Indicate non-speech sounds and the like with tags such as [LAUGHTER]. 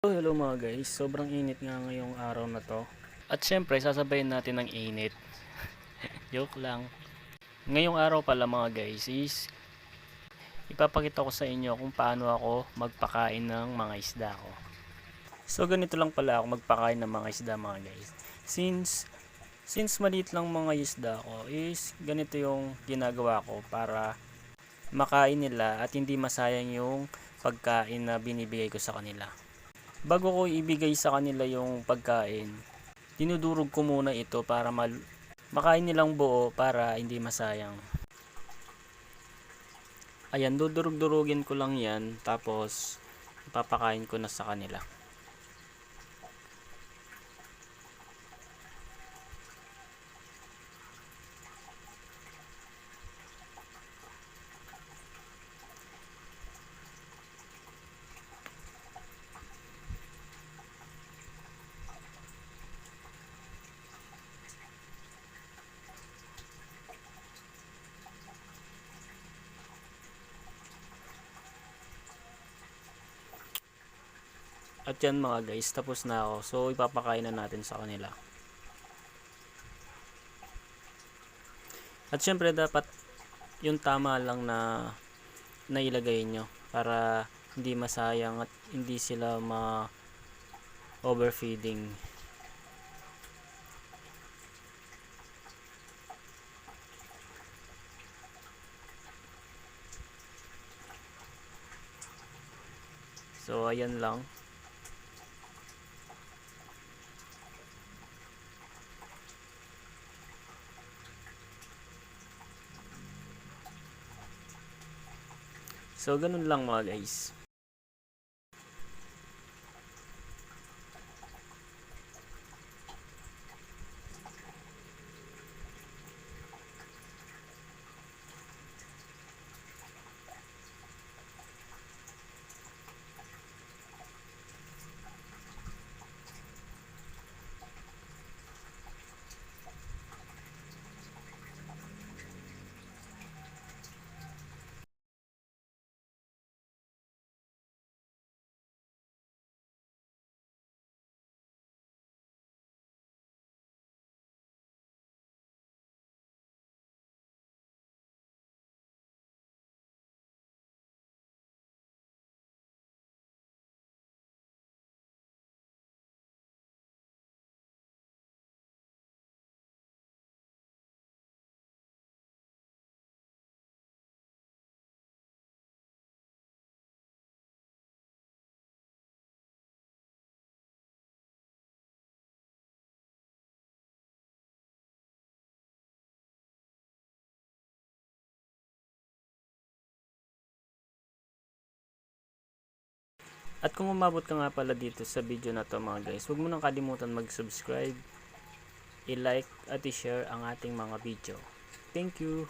Hello, hello mga guys. Sobrang init nga ngayong araw na to. At syempre, sasabayin natin ng init. [LAUGHS] Joke lang. Ngayong araw pala mga guys is ipapakita ko sa inyo kung paano ako magpakain ng mga isda ko. So ganito lang pala ako magpakain ng mga isda mga guys. Since since maliit lang mga isda ko is ganito yung ginagawa ko para makain nila at hindi masayang yung pagkain na binibigay ko sa kanila bago ko ibigay sa kanila yung pagkain, dinudurog ko muna ito para mal- makain nilang buo para hindi masayang. Ayan, dudurog-durugin ko lang yan, tapos ipapakain ko na sa kanila. At yan mga guys, tapos na ako. So, ipapakain na natin sa kanila. At syempre, dapat yung tama lang na nailagay nyo para hindi masayang at hindi sila ma overfeeding. So, ayan lang. So, ganun lang mga guys. At kung umabot ka nga pala dito sa video na to mga guys, huwag mo nang kalimutan mag-subscribe, i-like at i-share ang ating mga video. Thank you!